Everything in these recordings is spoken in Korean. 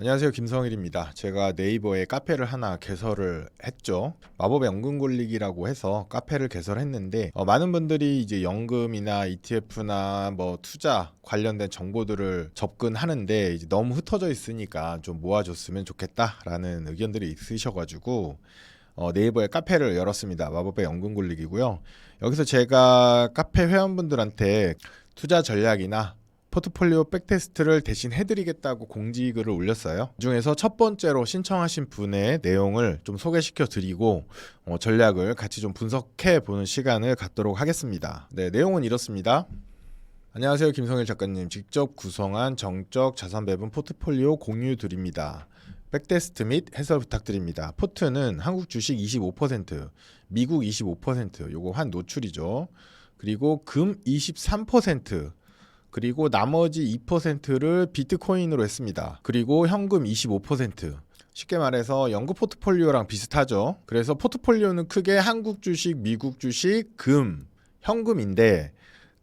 안녕하세요 김성일입니다. 제가 네이버에 카페를 하나 개설을 했죠. 마법의 연금 굴리기라고 해서 카페를 개설했는데 어, 많은 분들이 이제 연금이나 ETF나 뭐 투자 관련된 정보들을 접근하는데 이제 너무 흩어져 있으니까 좀 모아줬으면 좋겠다라는 의견들이 있으셔가지고 어, 네이버에 카페를 열었습니다. 마법의 연금 굴리기고요. 여기서 제가 카페 회원분들한테 투자 전략이나 포트폴리오 백테스트를 대신 해드리겠다고 공지글을 올렸어요. 그 중에서 첫 번째로 신청하신 분의 내용을 좀 소개시켜 드리고 어, 전략을 같이 좀 분석해 보는 시간을 갖도록 하겠습니다. 네, 내용은 이렇습니다. 안녕하세요, 김성일 작가님. 직접 구성한 정적 자산 배분 포트폴리오 공유 드립니다. 백테스트 및 해설 부탁드립니다. 포트는 한국 주식 25%, 미국 25%, 요거 한 노출이죠. 그리고 금 23%, 그리고 나머지 2%를 비트코인으로 했습니다. 그리고 현금 25%. 쉽게 말해서 연구 포트폴리오랑 비슷하죠. 그래서 포트폴리오는 크게 한국 주식, 미국 주식, 금, 현금인데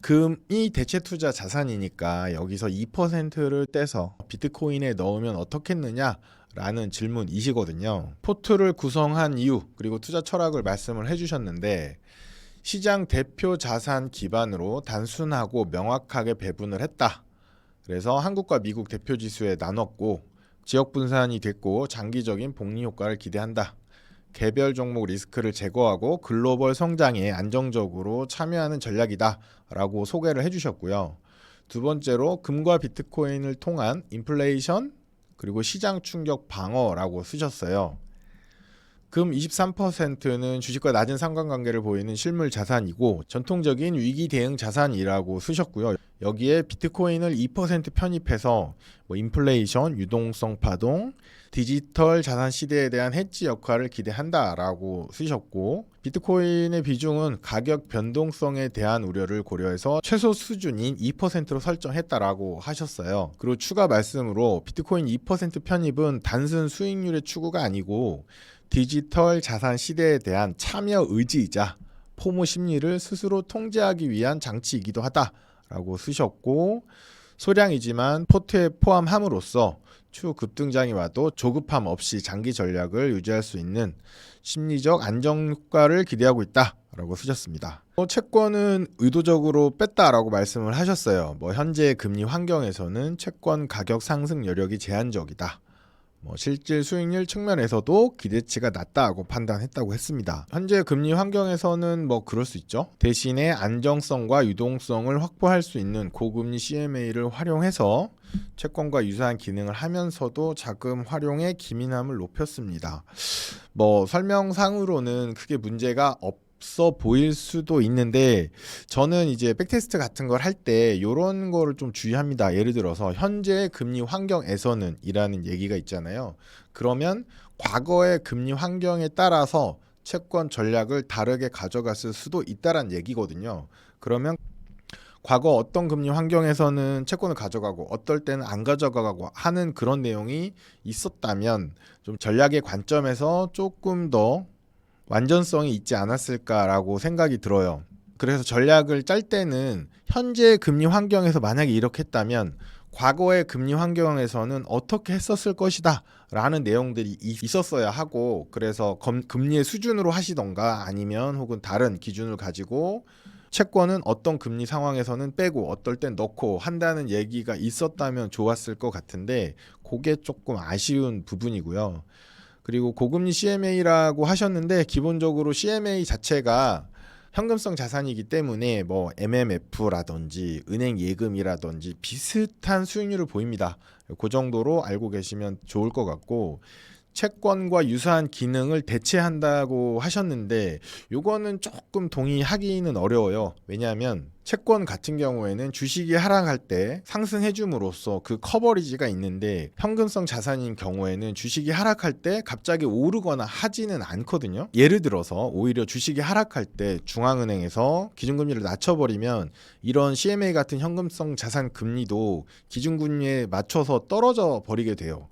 금이 대체 투자 자산이니까 여기서 2%를 떼서 비트코인에 넣으면 어떻겠느냐? 라는 질문이시거든요. 포트를 구성한 이유, 그리고 투자 철학을 말씀을 해주셨는데, 시장 대표 자산 기반으로 단순하고 명확하게 배분을 했다. 그래서 한국과 미국 대표 지수에 나눴고 지역 분산이 됐고 장기적인 복리 효과를 기대한다. 개별 종목 리스크를 제거하고 글로벌 성장에 안정적으로 참여하는 전략이다라고 소개를 해주셨고요. 두 번째로 금과 비트코인을 통한 인플레이션 그리고 시장 충격 방어라고 쓰셨어요. 금 23%는 주식과 낮은 상관관계를 보이는 실물 자산이고 전통적인 위기 대응 자산이라고 쓰셨고요. 여기에 비트코인을 2% 편입해서 뭐 인플레이션, 유동성 파동, 디지털 자산 시대에 대한 해지 역할을 기대한다라고 쓰셨고 비트코인의 비중은 가격 변동성에 대한 우려를 고려해서 최소 수준인 2%로 설정했다라고 하셨어요. 그리고 추가 말씀으로 비트코인 2% 편입은 단순 수익률의 추구가 아니고 디지털 자산 시대에 대한 참여 의지이자 포모 심리를 스스로 통제하기 위한 장치이기도 하다라고 쓰셨고 소량이지만 포트에 포함함으로써 추후 급등장이 와도 조급함 없이 장기 전략을 유지할 수 있는 심리적 안정 효과를 기대하고 있다라고 쓰셨습니다. 어, 채권은 의도적으로 뺐다라고 말씀을 하셨어요. 뭐 현재 금리 환경에서는 채권 가격 상승 여력이 제한적이다. 뭐 실질 수익률 측면에서도 기대치가 낮다고 판단했다고 했습니다. 현재 금리 환경에서는 뭐 그럴 수 있죠. 대신에 안정성과 유동성을 확보할 수 있는 고금리 CMA를 활용해서 채권과 유사한 기능을 하면서도 자금 활용의 기민함을 높였습니다. 뭐 설명상으로는 크게 문제가 없 없어 보일 수도 있는데 저는 이제 백테스트 같은 걸 할때 이런 거를 좀 주의합니다. 예를 들어서 현재 금리 환경에서는 이라는 얘기가 있잖아요. 그러면 과거의 금리 환경에 따라서 채권 전략을 다르게 가져갔을 수도 있다란 얘기거든요. 그러면 과거 어떤 금리 환경에서는 채권을 가져가고 어떨 때는 안 가져가고 하는 그런 내용이 있었다면 좀 전략의 관점에서 조금 더 완전성이 있지 않았을까라고 생각이 들어요. 그래서 전략을 짤 때는 현재 금리 환경에서 만약에 이렇게 했다면 과거의 금리 환경에서는 어떻게 했었을 것이다 라는 내용들이 있었어야 하고 그래서 금리의 수준으로 하시던가 아니면 혹은 다른 기준을 가지고 채권은 어떤 금리 상황에서는 빼고 어떨 땐 넣고 한다는 얘기가 있었다면 좋았을 것 같은데 그게 조금 아쉬운 부분이고요. 그리고 고금리 CMA라고 하셨는데 기본적으로 CMA 자체가 현금성 자산이기 때문에 뭐 MMF라든지 은행 예금이라든지 비슷한 수익률을 보입니다. 그 정도로 알고 계시면 좋을 것 같고 채권과 유사한 기능을 대체한다고 하셨는데 요거는 조금 동의하기는 어려워요. 왜냐하면 채권 같은 경우에는 주식이 하락할 때 상승해 줌으로써 그 커버리지가 있는데 현금성 자산인 경우에는 주식이 하락할 때 갑자기 오르거나 하지는 않거든요. 예를 들어서 오히려 주식이 하락할 때 중앙은행에서 기준금리를 낮춰버리면 이런 CMA 같은 현금성 자산 금리도 기준금리에 맞춰서 떨어져 버리게 돼요.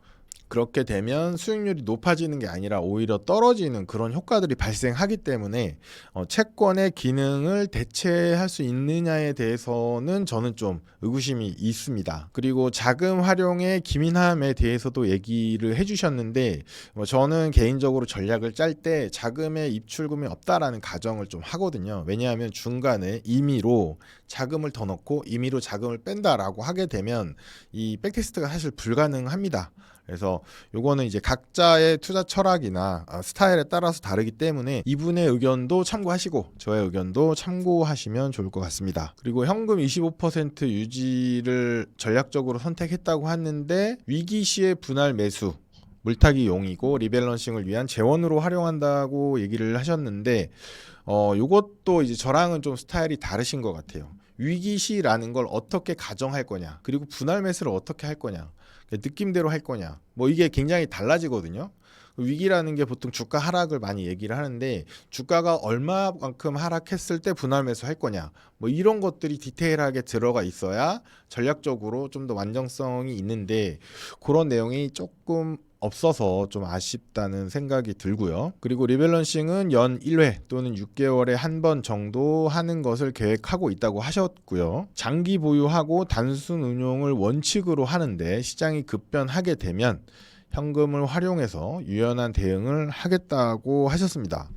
그렇게 되면 수익률이 높아지는 게 아니라 오히려 떨어지는 그런 효과들이 발생하기 때문에 어, 채권의 기능을 대체할 수 있느냐에 대해서는 저는 좀 의구심이 있습니다. 그리고 자금 활용의 기민함에 대해서도 얘기를 해주셨는데 뭐 저는 개인적으로 전략을 짤 때 자금의 입출금이 없다라는 가정을 좀 하거든요. 왜냐하면 중간에 임의로 자금을 더 넣고 임의로 자금을 뺀다라고 하게 되면 이 백테스트가 사실 불가능합니다. 그래서 요거는 이제 각자의 투자 철학이나 아, 스타일에 따라서 다르기 때문에 이분의 의견도 참고하시고 저의 의견도 참고하시면 좋을 것 같습니다. 그리고 현금 25% 유지를 전략적으로 선택했다고 하는데 위기 시의 분할 매수 물타기 용이고 리밸런싱을 위한 재원으로 활용한다고 얘기를 하셨는데 어 요것도 이제 저랑은 좀 스타일이 다르신 것 같아요. 위기시라는 걸 어떻게 가정할 거냐 그리고 분할 매수를 어떻게 할 거냐 느낌대로 할 거냐 뭐 이게 굉장히 달라지거든요. 위기라는 게 보통 주가 하락을 많이 얘기를 하는데 주가가 얼마만큼 하락했을 때 분할 매수 할 거냐 뭐 이런 것들이 디테일하게 들어가 있어야 전략적으로 좀 더 완전성이 있는데 그런 내용이 조금 없어서 좀 아쉽다는 생각이 들고요. 그리고 리밸런싱은 연 1회 또는 6개월에 한 번 정도 하는 것을 계획하고 있다고 하셨고요. 장기 보유하고 단순 운용을 원칙으로 하는데 시장이 급변하게 되면 현금을 활용해서 유연한 대응을 하겠다고 하셨습니다.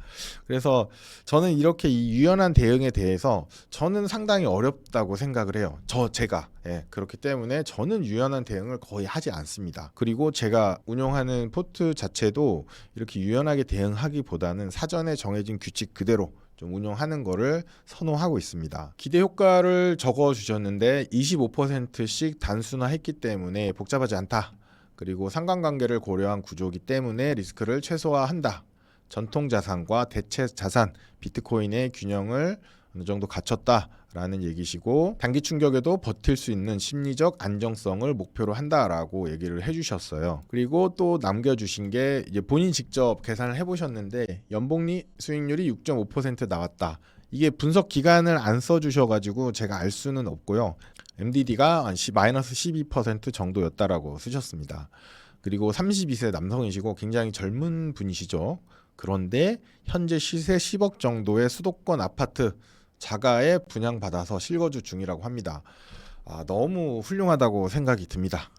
그래서 저는 이렇게 이 유연한 대응에 대해서 저는 상당히 어렵다고 생각을 해요. 저 제가 예, 그렇기 때문에 저는 유연한 대응을 거의 하지 않습니다. 그리고 제가 운용하는 포트 자체도 이렇게 유연하게 대응하기보다는 사전에 정해진 규칙 그대로 좀 운영하는 거를 선호하고 있습니다. 기대 효과를 적어 주셨는데 25%씩 단순화했기 때문에 복잡하지 않다. 그리고 상관관계를 고려한 구조이기 때문에 리스크를 최소화한다. 전통 자산과 대체 자산, 비트코인의 균형을 어느 정도 갖췄다라는 얘기시고 단기 충격에도 버틸 수 있는 심리적 안정성을 목표로 한다라고 얘기를 해주셨어요. 그리고 또 남겨주신 게 이제 본인 직접 계산을 해보셨는데 연복리 수익률이 6.5% 나왔다. 이게 분석 기간을 안 써주셔가지고 제가 알 수는 없고요. MDD가 마이너스 12% 정도였다라고 쓰셨습니다. 그리고 32세 남성이시고 굉장히 젊은 분이시죠. 그런데 현재 시세 10억 정도의 수도권 아파트 자가에 분양받아서 실거주 중이라고 합니다. 아, 너무 훌륭하다고 생각이 듭니다.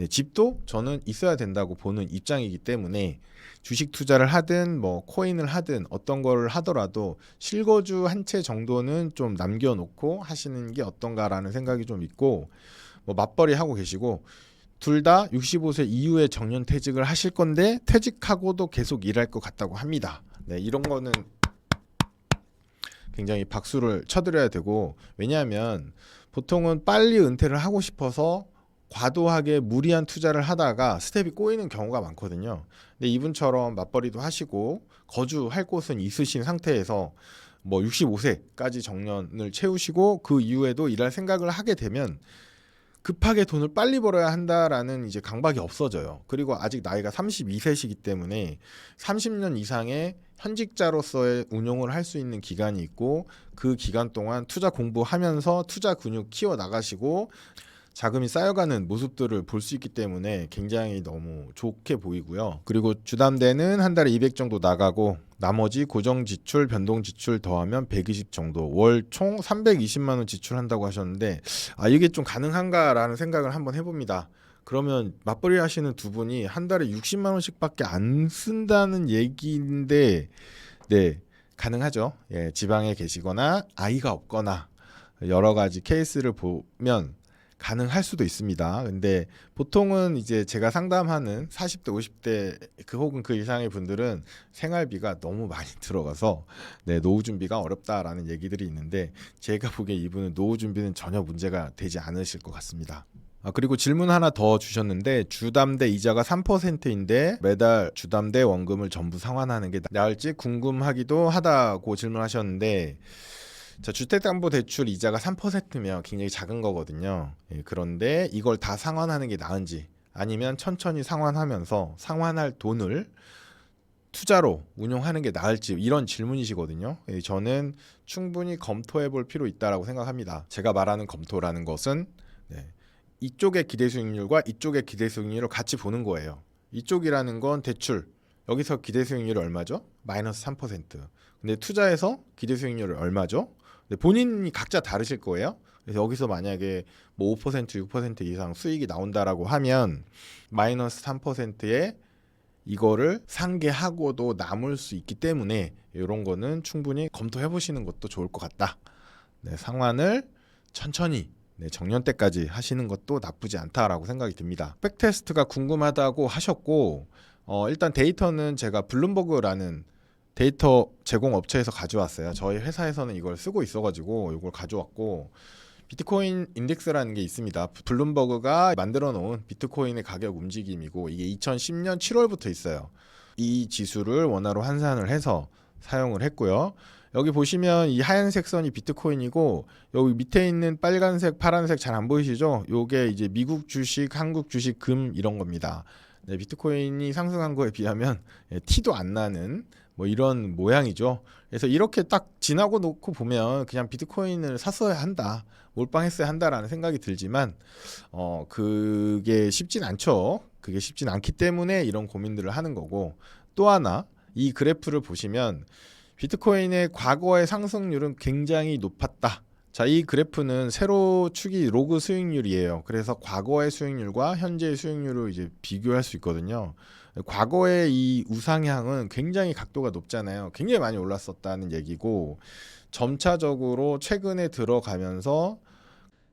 네, 집도 저는 있어야 된다고 보는 입장이기 때문에 주식 투자를 하든 뭐 코인을 하든 어떤 거를 하더라도 실거주 한 채 정도는 좀 남겨놓고 하시는 게 어떤가라는 생각이 좀 있고 뭐 맞벌이 하고 계시고 둘 다 65세 이후에 정년 퇴직을 하실 건데 퇴직하고도 계속 일할 것 같다고 합니다. 네, 이런 거는 굉장히 박수를 쳐드려야 되고 왜냐하면 보통은 빨리 은퇴를 하고 싶어서 과도하게 무리한 투자를 하다가 스텝이 꼬이는 경우가 많거든요. 근데 이분처럼 맞벌이도 하시고 거주할 곳은 있으신 상태에서 뭐 65세까지 정년을 채우시고 그 이후에도 일할 생각을 하게 되면 급하게 돈을 빨리 벌어야 한다라는 이제 강박이 없어져요. 그리고 아직 나이가 32세시기 때문에 30년 이상의 현직자로서의 운용을 할 수 있는 기간이 있고 그 기간 동안 투자 공부하면서 투자 근육 키워 나가시고 자금이 쌓여가는 모습들을 볼 수 있기 때문에 굉장히 너무 좋게 보이고요. 그리고 주담대는 한 달에 200 정도 나가고 나머지 고정 지출, 변동 지출 더하면 120 정도, 월 총 320만 원 지출한다고 하셨는데 아 이게 좀 가능한가라는 생각을 한번 해봅니다. 그러면 맞벌이 하시는 두 분이 한 달에 60만 원씩밖에 안 쓴다는 얘기인데 네 가능하죠. 예, 지방에 계시거나 아이가 없거나 여러 가지 케이스를 보면 가능할 수도 있습니다. 근데 보통은 이제 제가 상담하는 40대, 50대 그 혹은 그 이상의 분들은 생활비가 너무 많이 들어가서 네, 노후 준비가 어렵다라는 얘기들이 있는데 제가 보기에 이분은 노후 준비는 전혀 문제가 되지 않으실 것 같습니다. 아, 그리고 질문 하나 더 주셨는데 주담대 이자가 3%인데 매달 주담대 원금을 전부 상환하는 게 나을지 궁금하기도 하다고 질문하셨는데 자, 주택담보대출 이자가 3%면 굉장히 작은 거거든요. 예, 그런데 이걸 다 상환하는 게 나은지 아니면 천천히 상환하면서 상환할 돈을 투자로 운용하는 게 나을지 이런 질문이시거든요. 예, 저는 충분히 검토해 볼 필요 있다라고 생각합니다. 제가 말하는 검토라는 것은 네, 이쪽의 기대 수익률과 이쪽의 기대 수익률을 같이 보는 거예요. 이쪽이라는 건 대출. 여기서 기대 수익률이 얼마죠? 마이너스 3%. 근데 투자해서 기대 수익률이 얼마죠? 본인이 각자 다르실 거예요. 그래서 여기서 만약에 뭐 5% 6% 이상 수익이 나온다라고 하면 마이너스 3%에 이거를 상계하고도 남을 수 있기 때문에 이런 거는 충분히 검토해 보시는 것도 좋을 것 같다. 네, 상환을 천천히 네, 정년 때까지 하시는 것도 나쁘지 않다라고 생각이 듭니다. 백테스트가 궁금하다고 하셨고 어, 일단 데이터는 제가 블룸버그라는 데이터 제공 업체에서 가져왔어요. 저희 회사에서는 이걸 쓰고 있어가지고 이걸 가져왔고 비트코인 인덱스라는 게 있습니다. 블룸버그가 만들어 놓은 비트코인의 가격 움직임이고 이게 2010년 7월부터 있어요. 이 지수를 원화로 환산을 해서 사용을 했고요. 여기 보시면 이 하얀색 선이 비트코인이고 여기 밑에 있는 빨간색, 파란색 잘 안 보이시죠? 요게 이제 미국 주식, 한국 주식, 금 이런 겁니다. 네, 비트코인이 상승한 거에 비하면 예, 티도 안 나는 뭐 이런 모양이죠. 그래서 이렇게 딱 지나고 놓고 보면 그냥 비트코인을 샀어야 한다, 몰빵했어야 한다라는 생각이 들지만 어 그게 쉽진 않죠. 그게 쉽진 않기 때문에 이런 고민들을 하는 거고 또 하나 이 그래프를 보시면 비트코인의 과거의 상승률은 굉장히 높았다. 자, 이 그래프는 세로 축이 로그 수익률이에요. 그래서 과거의 수익률과 현재의 수익률을 이제 비교할 수 있거든요. 과거의 이 우상향은 굉장히 각도가 높잖아요. 굉장히 많이 올랐었다는 얘기고 점차적으로 최근에 들어가면서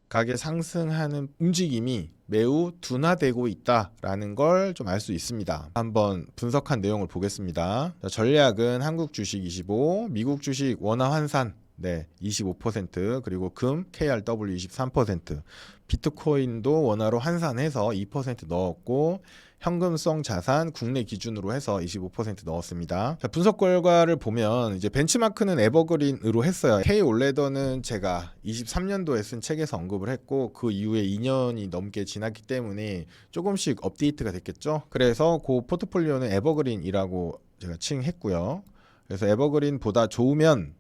가게 상승하는 움직임이 매우 둔화되고 있다라는 걸 좀 알 수 있습니다. 한번 분석한 내용을 보겠습니다. 자, 전략은 한국 주식 25, 미국 주식 원화 환산 네, 25% 그리고 금 KRW 23%, 비트코인도 원화로 환산해서 2% 넣었고 현금성 자산 국내 기준으로 해서 25% 넣었습니다. 자, 분석 결과를 보면 이제 벤치마크는 에버그린으로 했어요. K 올레더는 제가 23년도에 쓴 책에서 언급을 했고 그 이후에 2년이 넘게 지났기 때문에 조금씩 업데이트가 됐겠죠. 그래서 그 포트폴리오는 에버그린이라고 제가 칭했고요. 그래서 에버그린보다 좋으면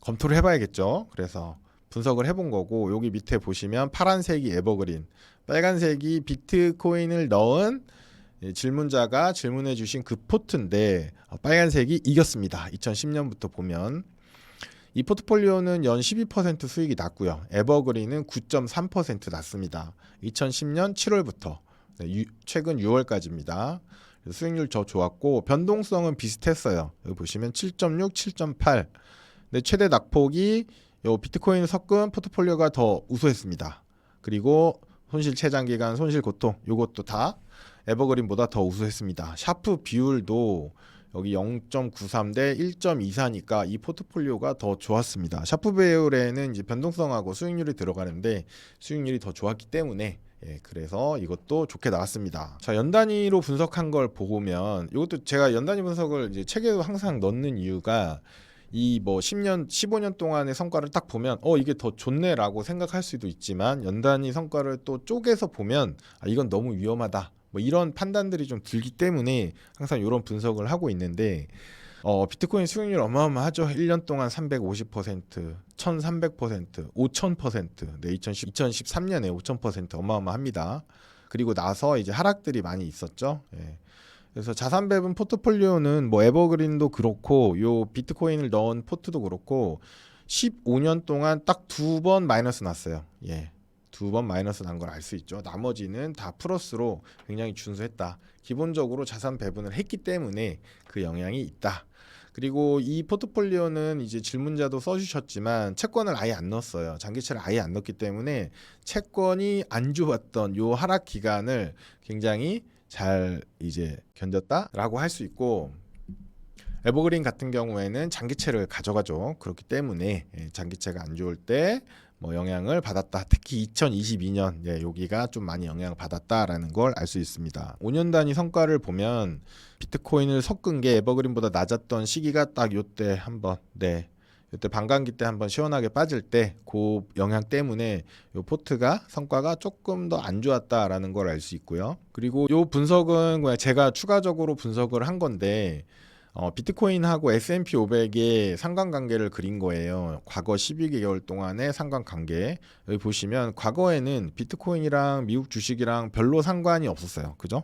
검토를 해봐야겠죠. 그래서 분석을 해본 거고 여기 밑에 보시면 파란색이 에버그린, 빨간색이 비트코인을 넣은 예, 질문자가 질문해 주신 그 포트인데 어, 빨간색이 이겼습니다. 2010년부터 보면 이 포트폴리오는 연 12% 수익이 났고요. 에버그린은 9.3% 났습니다. 2010년 7월부터 네, 유, 최근 6월까지입니다. 수익률 더 좋았고 변동성은 비슷했어요. 여기 보시면 7.6, 7.8. 네, 최대 낙폭이 요 비트코인 섞은 포트폴리오가 더 우수했습니다. 그리고 손실 최장 기간, 손실 고통 요것도 다 에버그린보다 더 우수했습니다. 샤프 비율도 여기 0.93 대 1.24니까 이 포트폴리오가 더 좋았습니다. 샤프 비율에는 이제 변동성하고 수익률이 들어가는데 수익률이 더 좋았기 때문에 예, 그래서 이것도 좋게 나왔습니다. 자, 연 단위로 분석한 걸 보면 이것도 제가 연 단위 분석을 이제 책에도 항상 넣는 이유가 이 뭐 10년, 15년 동안의 성과를 딱 보면 어 이게 더 좋네라고 생각할 수도 있지만 연 단위 성과를 또 쪼개서 보면 아 이건 너무 위험하다. 뭐 이런 판단들이 좀 들기 때문에 항상 이런 분석을 하고 있는데 어, 비트코인 수익률 어마어마하죠. 1년 동안 350%, 1300%, 5000%. 네, 2010, 2013년에 5000% 어마어마합니다. 그리고 나서 이제 하락들이 많이 있었죠. 예. 그래서 자산 배분 포트폴리오는 뭐 에버그린도 그렇고 요 비트코인을 넣은 포트도 그렇고 15년 동안 딱 두 번 마이너스 났어요. 예. 두 번 마이너스 난 걸 알 수 있죠. 나머지는 다 플러스로 굉장히 준수했다. 기본적으로 자산 배분을 했기 때문에 그 영향이 있다. 그리고 이 포트폴리오는 이제 질문자도 써주셨지만 채권을 아예 안 넣었어요. 장기채를 아예 안 넣었기 때문에 채권이 안 좋았던 요 하락 기간을 굉장히 잘 이제 견뎠다라고 할 수 있고 에버그린 같은 경우에는 장기채를 가져가죠. 그렇기 때문에 예, 장기채가 안 좋을 때 뭐 영향을 받았다. 특히 2022년 예, 여기가 좀 많이 영향을 받았다라는 걸 알 수 있습니다. 5년 단위 성과를 보면 비트코인을 섞은 게 에버그린보다 낮았던 시기가 딱 요때 한번 네. 요때 반감기 때 한번 시원하게 빠질 때 그 영향 때문에 요 포트가 성과가 조금 더 안 좋았다라는 걸 알 수 있고요. 그리고 요 분석은 그냥 제가 추가적으로 분석을 한 건데 어, 비트코인하고 S&P 500의 상관관계를 그린 거예요. 과거 12개월 동안의 상관관계. 여기 보시면 과거에는 비트코인이랑 미국 주식이랑 별로 상관이 없었어요. 그죠?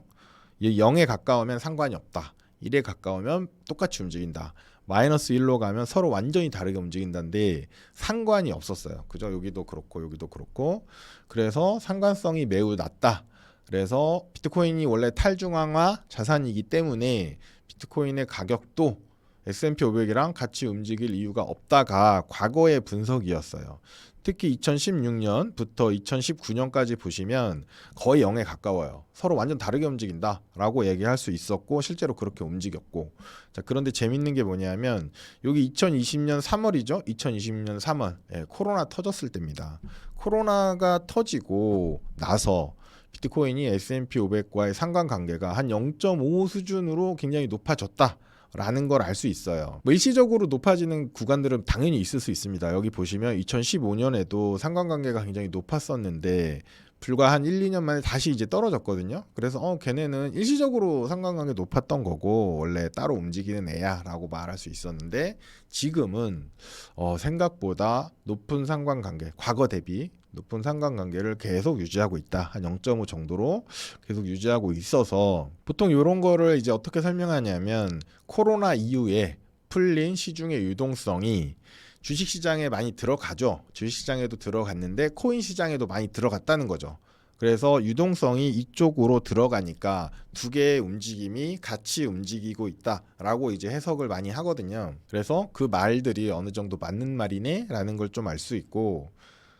이 0에 가까우면 상관이 없다. 1에 가까우면 똑같이 움직인다. 마이너스 1로 가면 서로 완전히 다르게 움직인다는데 상관이 없었어요. 그죠? 여기도 그렇고 여기도 그렇고 그래서 상관성이 매우 낮다. 그래서 비트코인이 원래 탈중앙화 자산이기 때문에 비트코인의 가격도 S&P 500이랑 같이 움직일 이유가 없다가 과거의 분석이었어요. 특히 2016년부터 2019년까지 보시면 거의 0에 가까워요. 서로 완전 다르게 움직인다라고 얘기할 수 있었고 실제로 그렇게 움직였고. 자, 그런데 재밌는 게 뭐냐면 여기 2020년 3월이죠. 2020년 3월. 예, 코로나 터졌을 때입니다. 코로나가 터지고 나서 비트코인이 S&P 500과의 상관관계가 한 0.5 수준으로 굉장히 높아졌다. 라는 걸 알 수 있어요. 뭐 일시적으로 높아지는 구간들은 당연히 있을 수 있습니다. 여기 보시면 2015년에도 상관관계가 굉장히 높았었는데 불과 한 1, 2년 만에 다시 이제 떨어졌거든요. 그래서 어 걔네는 일시적으로 상관관계 높았던 거고 원래 따로 움직이는 애야라고 말할 수 있었는데 지금은 어 생각보다 높은 상관관계 과거 대비 높은 상관관계를 계속 유지하고 있다. 한 0.5 정도로 계속 유지하고 있어서 보통 이런 거를 이제 어떻게 설명하냐면 코로나 이후에 풀린 시중의 유동성이 주식 시장에 많이 들어가죠. 주식 시장에도 들어갔는데 코인 시장에도 많이 들어갔다는 거죠. 그래서 유동성이 이쪽으로 들어가니까 두 개의 움직임이 같이 움직이고 있다라고 이제 해석을 많이 하거든요. 그래서 그 말들이 어느 정도 맞는 말이네라는 걸 좀 알 수 있고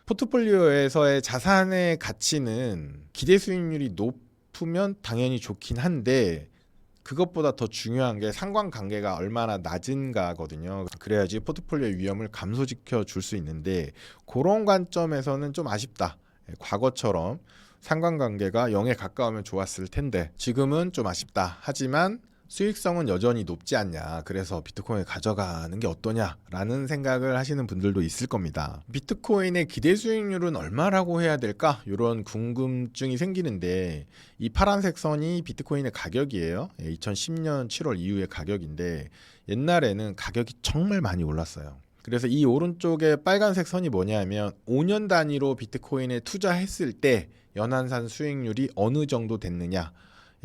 포트폴리오에서의 자산의 가치는 기대 수익률이 높으면 당연히 좋긴 한데 그것보다 더 중요한 게 상관관계가 얼마나 낮은가거든요. 그래야지 포트폴리오 위험을 감소시켜 줄 수 있는데 그런 관점에서는 좀 아쉽다. 예, 과거처럼 상관관계가 0에 가까우면 좋았을 텐데 지금은 좀 아쉽다. 하지만 수익성은 여전히 높지 않냐. 그래서 비트코인을 가져가는 게 어떠냐라는 생각을 하시는 분들도 있을 겁니다. 비트코인의 기대 수익률은 얼마라고 해야 될까? 이런 궁금증이 생기는데 이 파란색 선이 비트코인의 가격이에요. 2010년 7월 이후의 가격인데 옛날에는 가격이 정말 많이 올랐어요. 그래서 이 오른쪽에 빨간색 선이 뭐냐면 5년 단위로 비트코인에 투자했을 때 연한산 수익률이 어느 정도 됐느냐.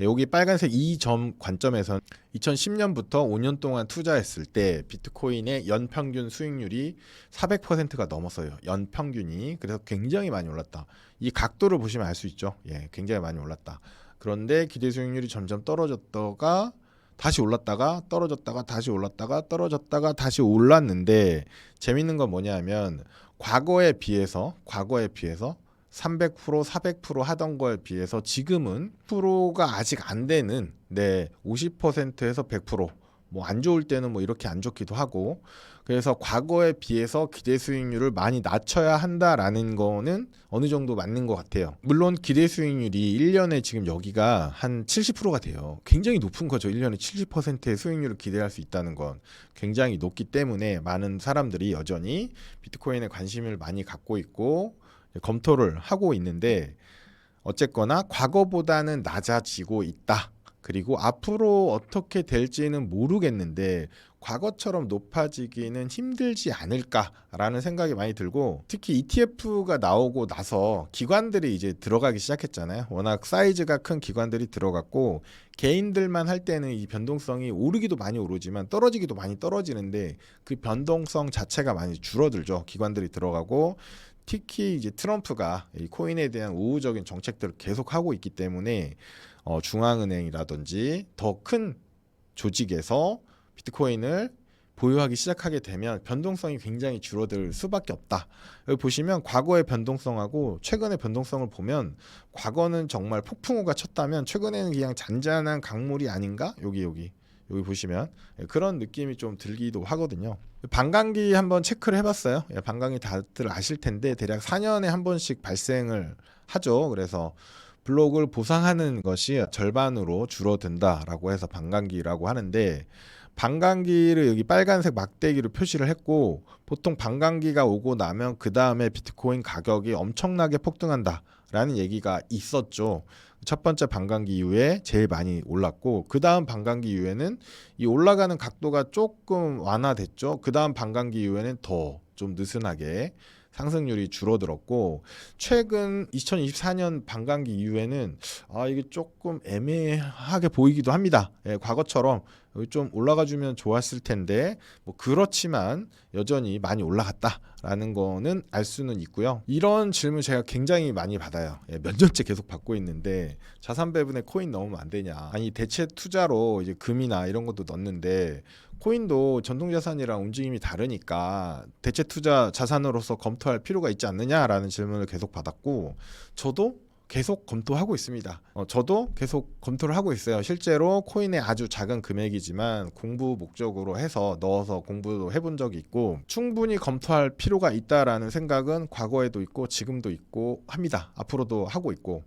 예, 여기 빨간색 이 점 관점에선 2010년부터 5년 동안 투자했을 때 비트코인의 연평균 수익률이 400%가 넘었어요. 연평균이. 그래서 굉장히 많이 올랐다. 이 각도를 보시면 알 수 있죠. 예, 굉장히 많이 올랐다. 그런데 기대 수익률이 점점 떨어졌다가 다시 올랐다가 떨어졌다가 다시 올랐다가 떨어졌다가 다시 올랐는데 재밌는 건 뭐냐면 과거에 비해서 과거에 비해서 300% 400% 하던 거에 비해서 지금은 프로가 아직 안 되는 네 50%에서 100%뭐 안 좋을 때는 뭐 이렇게 안 좋기도 하고 그래서 과거에 비해서 기대 수익률을 많이 낮춰야 한다라는 거는 어느 정도 맞는 것 같아요. 물론 기대 수익률이 1년에 지금 여기가 한 70%가 돼요. 굉장히 높은 거죠. 1년에 70%의 수익률을 기대할 수 있다는 건 굉장히 높기 때문에 많은 사람들이 여전히 비트코인에 관심을 많이 갖고 있고 검토를 하고 있는데 어쨌거나 과거보다는 낮아지고 있다. 그리고 앞으로 어떻게 될지는 모르겠는데 과거처럼 높아지기는 힘들지 않을까라는 생각이 많이 들고 특히 ETF가 나오고 나서 기관들이 이제 들어가기 시작했잖아요. 워낙 사이즈가 큰 기관들이 들어갔고 개인들만 할 때는 이 변동성이 오르기도 많이 오르지만 떨어지기도 많이 떨어지는데 그 변동성 자체가 많이 줄어들죠. 기관들이 들어가고 특히 이제 트럼프가 이 코인에 대한 우호적인 정책들을 계속 하고 있기 때문에 어, 중앙은행이라든지 더 큰 조직에서 비트코인을 보유하기 시작하게 되면 변동성이 굉장히 줄어들 수밖에 없다. 여기 보시면 과거의 변동성하고 최근의 변동성을 보면 과거는 정말 폭풍우가 쳤다면 최근에는 그냥 잔잔한 강물이 아닌가? 여기 여기 여기 보시면 예, 그런 느낌이 좀 들기도 하거든요. 반감기 한번 체크를 해봤어요. 예, 반감기 다들 아실 텐데 대략 4년에 한 번씩 발생을 하죠. 그래서 블록을 보상하는 것이 절반으로 줄어든다라고 해서 반감기라고 하는데 반감기를 여기 빨간색 막대기로 표시를 했고 보통 반감기가 오고 나면 그 다음에 비트코인 가격이 엄청나게 폭등한다라는 얘기가 있었죠. 첫 번째 반감기 이후에 제일 많이 올랐고 그 다음 반감기 이후에는 이 올라가는 각도가 조금 완화됐죠. 그 다음 반감기 이후에는 더 좀 느슨하게 상승률이 줄어들었고 최근 2024년 반감기 이후에는 아 이게 조금 애매하게 보이기도 합니다. 예, 과거처럼 좀 올라가 주면 좋았을 텐데 뭐 그렇지만 여전히 많이 올라갔다라는 거는 알 수는 있고요. 이런 질문 제가 굉장히 많이 받아요. 예, 몇 년째 계속 받고 있는데 자산 배분에 코인 넣으면 안 되냐? 아니 대체 투자로 이제 금이나 이런 것도 넣는데 코인도 전통 자산이랑 움직임이 다르니까 대체 투자 자산으로서 검토할 필요가 있지 않느냐라는 질문을 계속 받았고 저도 계속 검토하고 있습니다. 어, 저도 계속 검토를 하고 있어요. 실제로 코인의 아주 작은 금액이지만 공부 목적으로 해서 넣어서 공부도 해본 적이 있고 충분히 검토할 필요가 있다라는 생각은 과거에도 있고 지금도 있고 합니다. 앞으로도 하고 있고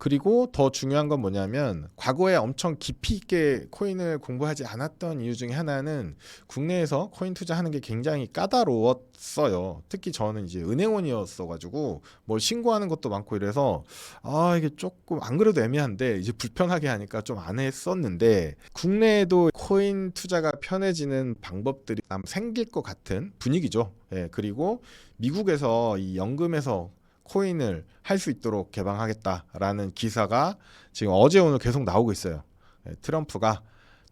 그리고 더 중요한 건 뭐냐면 과거에 엄청 깊이 있게 코인을 공부하지 않았던 이유 중에 하나는 국내에서 코인 투자하는 게 굉장히 까다로웠어요. 특히 저는 이제 은행원이었어 가지고 뭘 신고하는 것도 많고 이래서 아 이게 조금 안 그래도 애매한데 이제 불편하게 하니까 좀 안 했었는데 국내에도 코인 투자가 편해지는 방법들이 생길 것 같은 분위기죠. 예, 그리고 미국에서 이 연금에서 코인을 할 수 있도록 개방하겠다라는 기사가 지금 어제 오늘 계속 나오고 있어요. 예, 트럼프가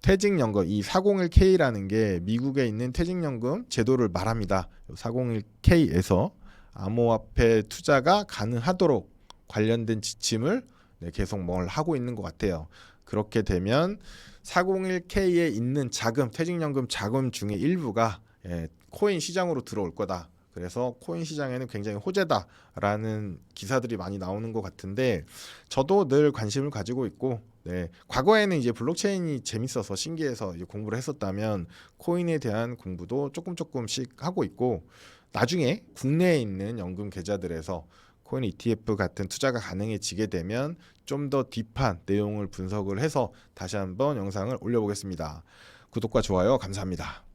퇴직연금 이 401k라는 게 미국에 있는 퇴직연금 제도를 말합니다. 401k에서 암호화폐 투자가 가능하도록 관련된 지침을 네, 계속 뭘 하고 있는 것 같아요. 그렇게 되면 401k에 있는 자금, 퇴직연금 자금 중에 일부가 예, 코인 시장으로 들어올 거다. 그래서 코인 시장에는 굉장히 호재다라는 기사들이 많이 나오는 것 같은데 저도 늘 관심을 가지고 있고 네, 과거에는 이제 블록체인이 재밌어서 신기해서 공부를 했었다면 코인에 대한 공부도 조금 조금씩 하고 있고 나중에 국내에 있는 연금 계좌들에서 코인 ETF 같은 투자가 가능해지게 되면 좀 더 딥한 내용을 분석을 해서 다시 한번 영상을 올려보겠습니다. 구독과 좋아요 감사합니다.